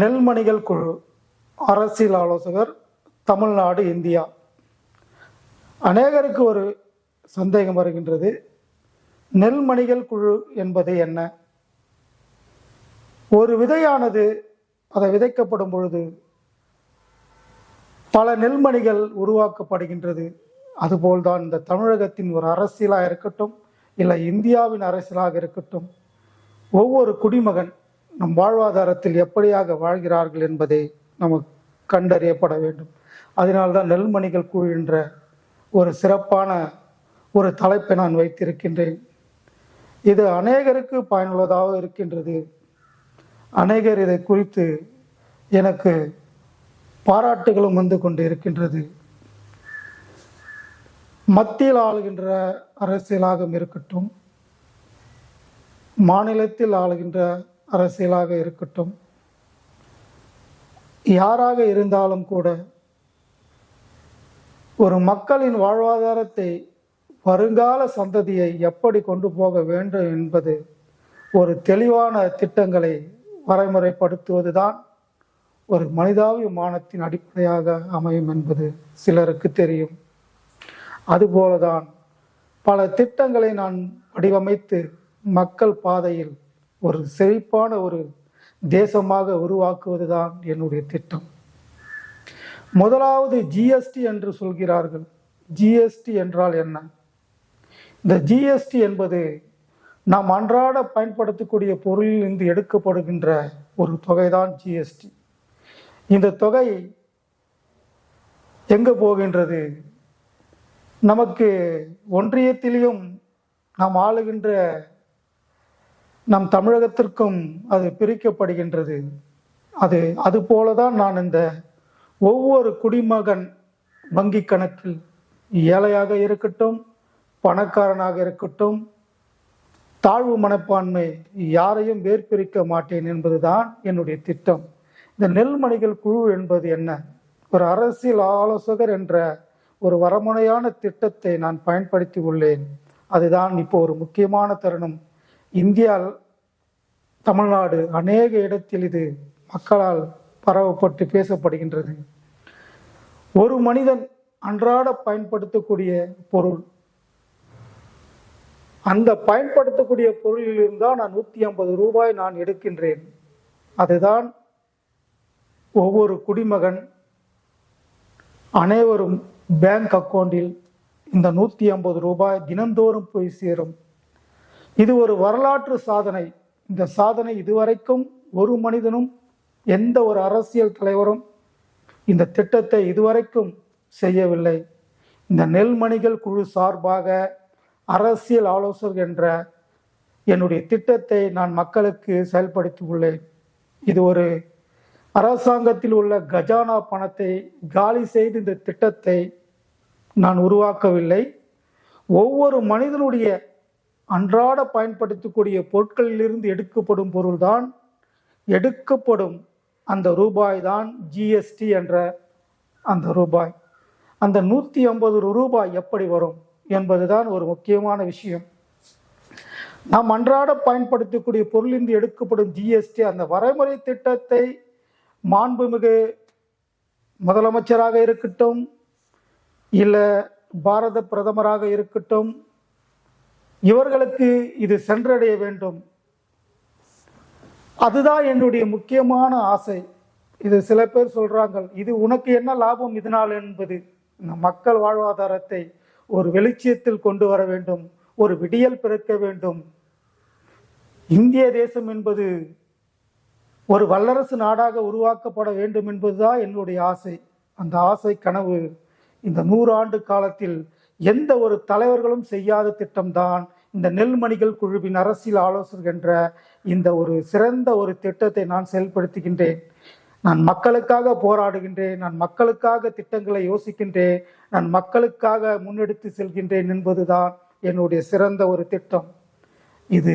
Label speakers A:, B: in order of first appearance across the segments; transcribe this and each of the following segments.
A: நெல்மணிகள் குழு அரசியல் ஆலோசகர் தமிழ்நாடு இந்தியா. அநேகருக்கு ஒரு சந்தேகம் வருகின்றது. நெல்மணிகள் குழு என்பது என்ன? ஒரு விதையானது அதை விதைக்கப்படும் பொழுது பல நெல்மணிகள் உருவாக்கப்படுகின்றது. அதுபோல்தான் இந்த தமிழகத்தின் ஒரு அரசியலாக இருக்கட்டும் இல்லை இந்தியாவின் அரசியலாக இருக்கட்டும் ஒவ்வொரு குடிமகன் நம் வாழ்வாதாரத்தில் எப்படியாக வாழ்கிறார்கள் என்பதை நமக்கு கண்டறியப்பட வேண்டும். அதனால்தான் நெல்மணிகள் குழு என்ற ஒரு சிறப்பான ஒரு தலைப்பை நான் வைத்திருக்கின்றேன். இது அநேகருக்கு பயனுள்ளதாக இருக்கின்றது. அநேகர் இதை குறித்து எனக்கு பாராட்டுகளும் வந்து கொண்டு இருக்கின்றது. மத்தியில் ஆளுகின்ற அரசியலாகவும் இருக்கட்டும் மாநிலத்தில் ஆளுகின்ற அரசியலாக இருக்கட்டும். யாராக இருந்தாலும் கூட ஒரு மக்களின் வாழ்வாதாரத்தை வருங்கால சந்ததியை எப்படி கொண்டு போக வேண்டும் என்பது ஒரு தெளிவான திட்டங்களை வரைமுறைப்படுத்துவதுதான் ஒரு மனிதாபிமானத்தின் அடிப்படையாக அமையும் என்பது சிலருக்கு தெரியும். அதுபோலதான் பல திட்டங்களை நான் வடிவமைத்து மக்கள் பாதையில் ஒரு செழிப்பான ஒரு தேசமாக உருவாக்குவது தான் என்னுடைய திட்டம். முதலாவது ஜிஎஸ்டி என்று சொல்கிறார்கள். ஜிஎஸ்டி என்றால் என்ன? இந்த ஜிஎஸ்டி என்பது நாம் அன்றாட பயன்படுத்தக்கூடிய பொருளிலிருந்து எடுக்கப்படுகின்ற ஒரு தொகைதான் ஜிஎஸ்டி இந்த தொகை எங்கே போகின்றது? நமக்கு ஒன்றியத்திலையும் நாம் ஆளுகின்ற நம் தமிழகத்திற்கும் அது பிரிக்கப்படுகின்றது. அது அது போலதான் நான் இந்த ஒவ்வொரு குடிமகன் வங்கி கணக்கில் ஏழையாக இருக்கட்டும் பணக்காரனாக இருக்கட்டும் தாழ்வு மனப்பான்மை யாரையும் வேர்பிரிக்க மாட்டேன் என்பதுதான் என்னுடைய திட்டம். இந்த நெல்மணிகள் குழு என்பது என்ன? ஒரு அரசியல் ஆலோசகர் என்ற ஒரு வரமுனையான திட்டத்தை நான் பயன்படுத்தி உள்ளேன். அதுதான் இப்போ ஒரு முக்கியமான தருணம். இந்தியா தமிழ்நாடு அநேக இடத்தில் இது மக்களால் பரவப்பட்டு பேசப்படுகின்றது. ஒரு மனிதன் அன்றாட பயன்படுத்தக்கூடிய பொருள். அந்த பயன்படுத்தக்கூடிய பொருளில் இருந்தால் நான் நூற்றி ஐம்பது ரூபாய் நான் எடுக்கின்றேன். அதுதான் ஒவ்வொரு குடிமகன் அனைவரும் பேங்க் அக்கௌண்டில் இந்த நூற்றி ஐம்பது ரூபாய் தினந்தோறும் போய் சேரும். இது ஒரு வரலாற்று சாதனை. இந்த சாதனை இதுவரைக்கும் ஒரு மனிதனும் எந்த ஒரு அரசியல் தலைவரும் இந்த திட்டத்தை இதுவரைக்கும் செய்யவில்லை. இந்த நெல்மணிகள் குழு சார்பாக அரசியல் ஆலோசகர் என்ற என்னுடைய திட்டத்தை நான் மக்களுக்கு செயல்படுத்தி உள்ளேன். இது ஒரு அரசாங்கத்தில் உள்ள கஜானா பணத்தை காலி செய்து இந்த திட்டத்தை நான் உருவாக்கவில்லை. ஒவ்வொரு மனிதனுடைய அன்றாட பயன்படுத்தக்கூடிய பொருட்களிலிருந்து எடுக்கப்படும் பொருள்தான் எடுக்கப்படும் அந்த ரூபாய் தான் ஜிஎஸ்டி என்ற அந்த ரூபாய். அந்த நூற்றி ஐம்பது ரூபாய் எப்படி வரும் என்பதுதான் ஒரு முக்கியமான விஷயம். நாம் அன்றாட பயன்படுத்தக்கூடிய பொருளிலிருந்து எடுக்கப்படும் ஜிஎஸ்டி அந்த வரைமுறை திட்டத்தை மாண்புமிகு முதலமைச்சராக இருக்கட்டும் இல்லை பாரத பிரதமராக இருக்கட்டும் இவர்களுக்கு இது சென்றடைய வேண்டும். அதுதான் என்னுடைய முக்கியமான ஆசை. இது சில பேர் சொல்றாங்க இது உனக்கு என்ன லாபம் இதனால் என்பது. இந்த மக்கள் வாழ்வாதாரத்தை ஒரு வெளிச்சத்தில் கொண்டு வர வேண்டும் ஒரு விடியல் பிறக்க வேண்டும். இந்திய தேசம் என்பது ஒரு வல்லரசு நாடாக உருவாக்கப்பட வேண்டும் என்பதுதான் என்னுடைய ஆசை. அந்த ஆசை கனவு இந்த நூறு ஆண்டு காலத்தில் எந்த ஒரு தலைவர்களும் செய்யாத திட்டம்தான் இந்த நெல்மணிகள் குழுவின் அரசியல் ஆலோசகர் இந்த ஒரு சிறந்த ஒரு திட்டத்தை நான் செயல்படுத்துகின்றேன். நான் மக்களுக்காக போராடுகின்றேன் நான் மக்களுக்காக திட்டங்களை யோசிக்கின்றேன் நான் மக்களுக்காக முன்னெடுத்து செல்கின்றேன் என்பதுதான் என்னுடைய சிறந்த ஒரு திட்டம். இது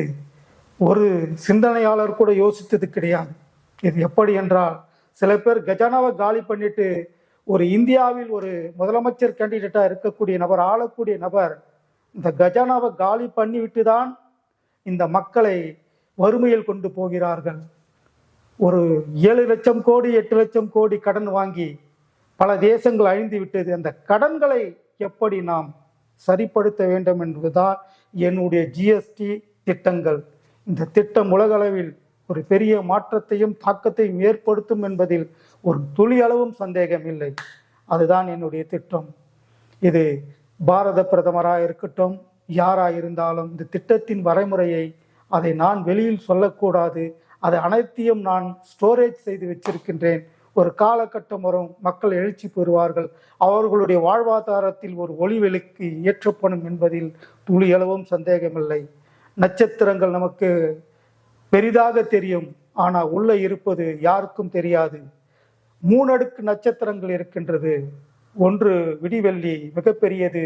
A: ஒரு சிந்தனையாளர் கூட யோசித்தது கிடையாது. இது எப்படி என்றால் சில பேர் கஜானாவை காலி பண்ணிட்டு ஒரு இந்தியாவில் ஒரு முதலமைச்சர் கேண்டிடேட்டாக இருக்கக்கூடிய நபர் ஆளக்கூடிய நபர் இந்த கஜானாவை காலி பண்ணிவிட்டு தான் இந்த மக்களை வறுமையில் கொண்டு போகிறார்கள். ஒரு ஏழு லட்சம் கோடி எட்டு லட்சம் கோடி கடன் வாங்கி பல தேசங்கள் அழிந்து விட்டது. அந்த கடன்களை எப்படி நாம் சரிப்படுத்த வேண்டும் என்பதுதான் என்னுடைய ஜிஎஸ்டி திட்டங்கள். இந்த திட்டம் உலகளவில் ஒரு பெரிய மாற்றத்தையும் தாக்கத்தையும் ஏற்படுத்தும் என்பதில் ஒரு துளி அளவும் சந்தேகம் இல்லை. அதுதான் என்னுடைய திட்டம். இது பாரத பிரதமராக இருக்கட்டும் யாராக இருந்தாலும் இந்த திட்டத்தின் வரைமுறையை அதை நான் வெளியில் சொல்லக்கூடாது. அதை அனைத்தையும் நான் ஸ்டோரேஜ் செய்து வச்சிருக்கின்றேன். ஒரு காலகட்டம் வரும் மக்கள் எழுச்சி பெறுவார்கள். அவர்களுடைய வாழ்வாதாரத்தில் ஒரு ஒளி விளக்கு ஏற்றப்படும் என்பதில் துளியளவும் சந்தேகமில்லை. நட்சத்திரங்கள் நமக்கு பெரிதாக தெரியும் ஆனால் உள்ள இருப்பது யாருக்கும் தெரியாது. மூணடுக்கு நட்சத்திரங்கள் இருக்கின்றது. ஒன்று விடிவெள்ளி மிகப்பெரியது.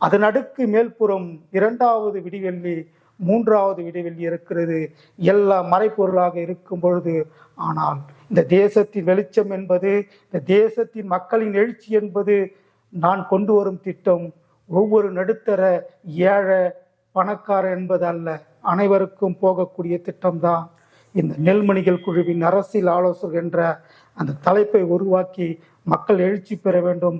A: அதன் அடுக்கு மேல்புறம் இரண்டாவது விடிவெள்ளி மூன்றாவது விடிவெள்ளி இருக்கிறது. எல்லாம் மறைப்பொருளாக இருக்கும் பொழுது ஆனால் இந்த தேசத்தின் வெளிச்சம் என்பது இந்த தேசத்தின் மக்களின் எழுச்சி என்பது நான் கொண்டு வரும் திட்டம் ஒவ்வொரு நடுத்தர ஏழை பணக்கார என்பது அல்ல அனைவருக்கும் போகக்கூடிய திட்டம்தான். இந்த நெல்மணிகள் குழுவின் அரசியல் ஆலோசகர் என்ற அந்த தலைப்பை உருவாக்கி மக்கள் எழுச்சி பெற வேண்டும்.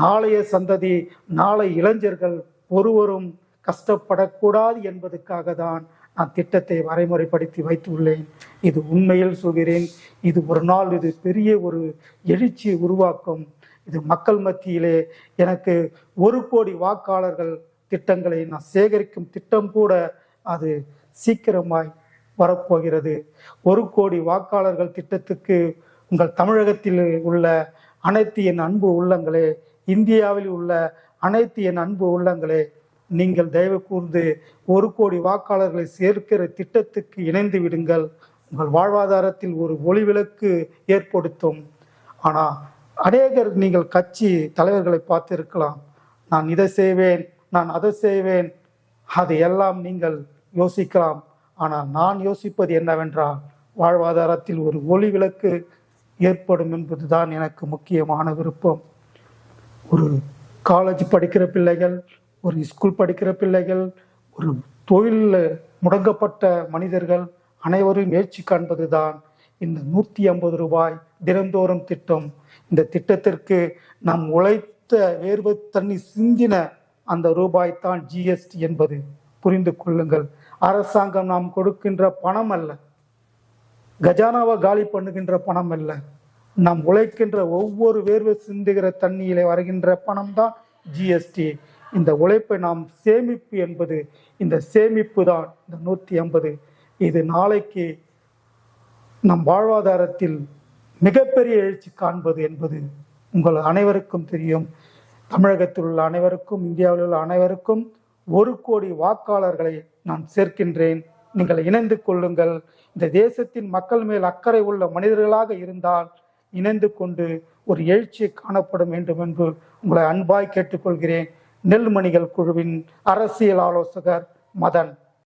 A: நாளைய சந்ததி நாளை இளைஞர்கள் ஒருவரும் கஷ்டப்படக்கூடாது என்பதற்காக தான் நான் திட்டத்தை வரைமுறைப்படுத்தி வைத்துள்ளேன். இது உண்மையில் சொல்கிறேன். இது ஒரு நாள் இது பெரிய ஒரு எழுச்சியை உருவாக்கும். இது மக்கள் மத்தியிலே எனக்கு ஒரு கோடி வாக்காளர்கள் திட்டங்களை நான் சேகரிக்கும் திட்டம் கூட அது சீக்கிரமாய் வரப்போகிறது. ஒரு கோடி வாக்காளர்கள் திட்டத்துக்கு உங்கள் தமிழகத்தில் உள்ள அனைத்து என் அன்பு உள்ளங்களே இந்தியாவில் உள்ள அனைத்து என் அன்பு உள்ளங்களே நீங்கள் தயவு கூர்ந்து ஒரு கோடி வாக்காளர்களை சேர்க்கிற திட்டத்துக்கு இணைந்து விடுங்கள். உங்கள் வாழ்வாதாரத்தில் ஒரு ஒளிவிளக்கு ஏற்படுத்தும். ஆனால் அநேகர் நீங்கள் கட்சி தலைவர்களை பார்த்திருக்கலாம். நான் இதை செய்வேன். நான் அதை செய்வேன். அதை எல்லாம் நீங்கள் யோசிக்கலாம். ஆனால் நான் யோசிப்பது என்னவென்றால் வாழ்வாதாரத்தில் ஒரு ஒளி விளக்கு ஏற்படும் என்பதுதான் எனக்கு முக்கியமான விருப்பம். ஒரு காலேஜ் படிக்கிற பிள்ளைகள் ஒரு ஸ்கூல் படிக்கிற பிள்ளைகள் ஒரு தொழிலில் முடங்கப்பட்ட மனிதர்கள் அனைவரும் முயற்சி காண்பதுதான் இந்த நூற்றி ஐம்பது ரூபாய் தினந்தோறும் திட்டம். இந்த திட்டத்திற்கு நாம் உழைத்த வேர்வை தண்ணி சிந்தின அந்த ரூபாய் தான் ஜிஎஸ்டி என்பது. புரிந்து கொள்ளுங்கள். அரசாங்கம் நாம் கொடுக்கின்ற பணம் அல்ல. கஜானாவை காலி பண்ணுகின்ற பணம் அல்ல. நாம் உழைக்கின்ற ஒவ்வொரு வேர்வை சிந்துகிற தண்ணியிலே வருகின்ற பணம் தான் ஜிஎஸ்டி இந்த உழைப்பை நாம் சேமிப்பு என்பது இந்த சேமிப்பு தான் இந்த நூற்றி ஐம்பது. இது நாளைக்கு நம் வாழ்வாதாரத்தில் மிகப்பெரிய எழுச்சி காண்பது என்பது உங்கள் அனைவருக்கும் தெரியும். தமிழகத்தில் உள்ள அனைவருக்கும் இந்தியாவில் உள்ள அனைவருக்கும் ஒரு கோடி வாக்காளர்களை நான் சேர்க்கின்றேன். நீங்கள் இணைந்து கொள்ளுங்கள். இந்த தேசத்தின் மக்கள் மேல் அக்கறை உள்ள மனிதர்களாக இருந்தால் இணைந்து கொண்டு ஒரு எழுச்சி காணப்படும் வேண்டும் என்று உங்களை அன்பாய் கேட்டுக்கொள்கிறேன். நெல்மணிகள் குழுவின் அரசியல் ஆலோசகர் மதன்.